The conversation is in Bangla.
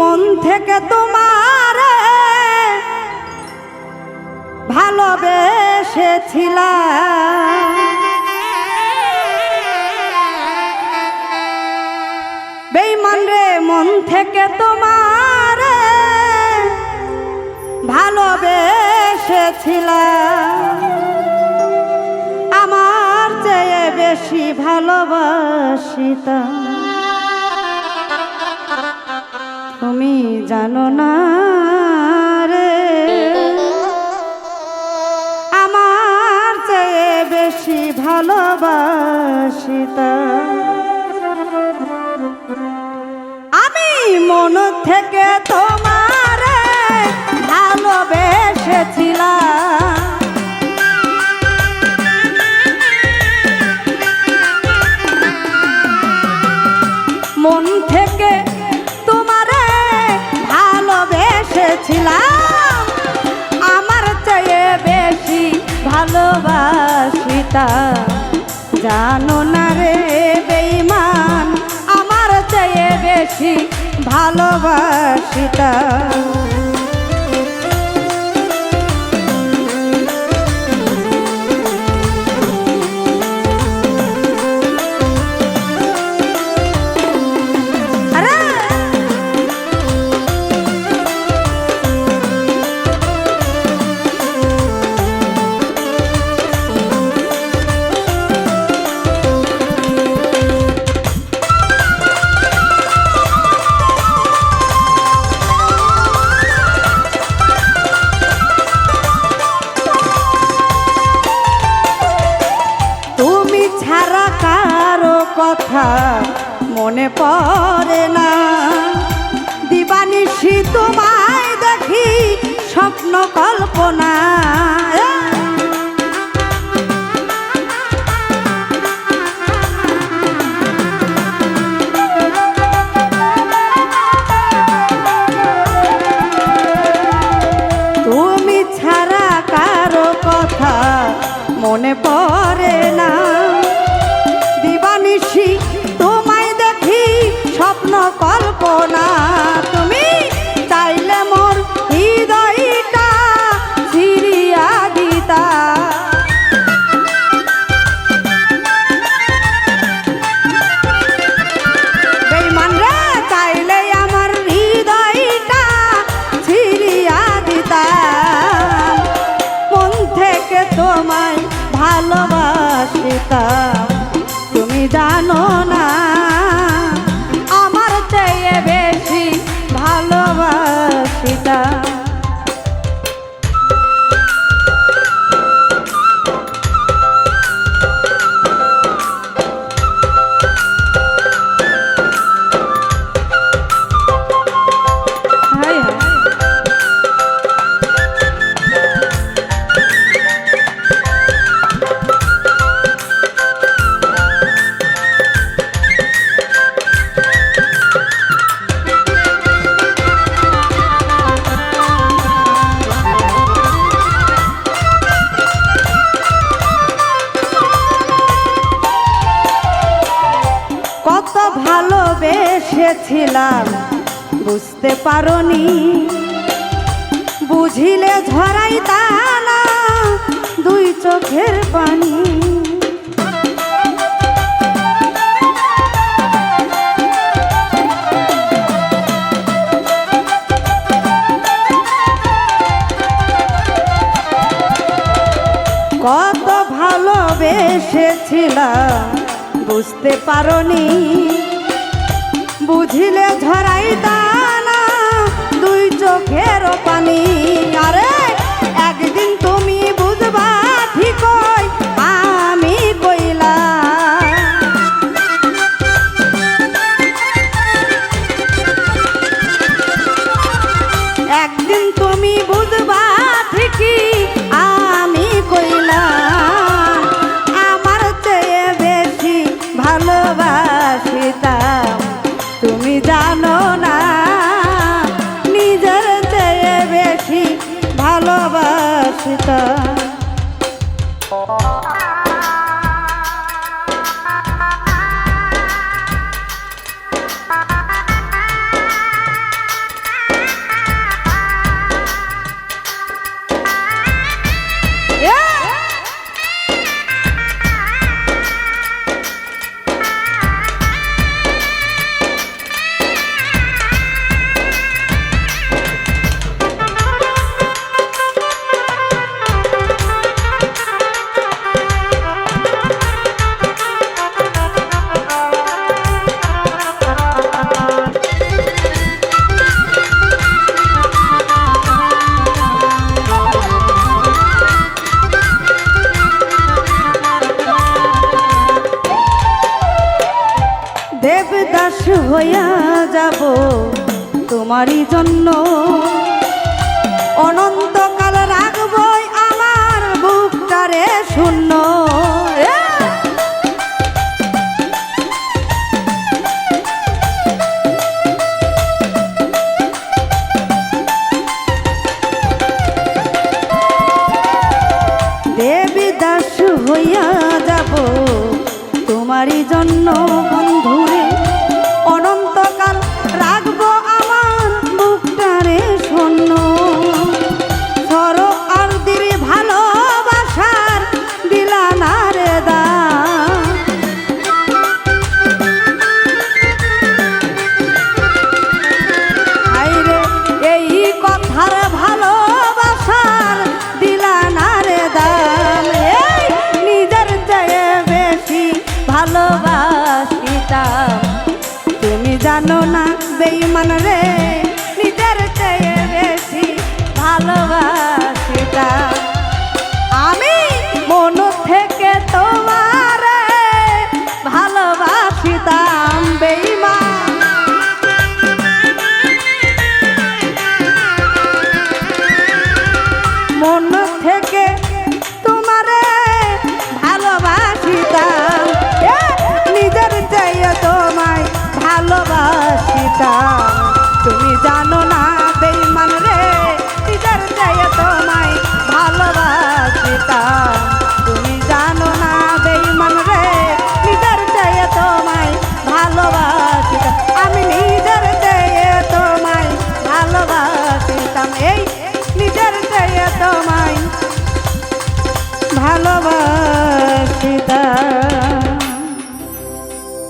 মন থেকে তোমার ভালোবেসেছিলাম। বেইমান রে মন থেকে তোমার ভালোবেসেছিলাম। আমার চেয়ে বেশি ভালোবাসিতাম। তুমি জানো না রে। আমার চেয়ে বেশি ভালোবাসিতাম আমি মন থেকে তোমার ভালোবেসেছিলাম। মন থেকে ভালোবাসিতা জানো না রে বেইমান আমার চেয়ে বেশি ভালোবাসিতা। কথা মনে পড়ে না। দিবানিশি তোমায় দেখি স্বপ্ন কল্পনা ভালোবাসিতাম তুমি জানো না আমার চেয়ে বেশি ভালোবাসিতাম ভালোবেসেছিলাম বুঝতে পারনি। বুঝিলে ঝরাই না দুই চোখের পানি। কত ভালোবেসেছিলাম বুঝতে পারনি। বুঝিলে ঝরাই দানা দুই চোখের পানি আরে ভালোবাসিতাম। হইয়া যাব তোমারই জন্য অনন্ত বেইমান রে নিজের চেয়ে বেশি ভালোবাসিতাম। আমি ভালোবাসিতাম তুমি জানো না বেইমান রে নিজের চাইয়ে তোমায় ভালোবাসিতাম তুমি জানো না বেইমান রে নিজের চাইয়ে তোমায় ভালোবাসিতাম আমি নিজের চাইয়ে তোমায় ভালোবাসিতাম এই নিজের চাইয়ে তোমায় ভালোবাস।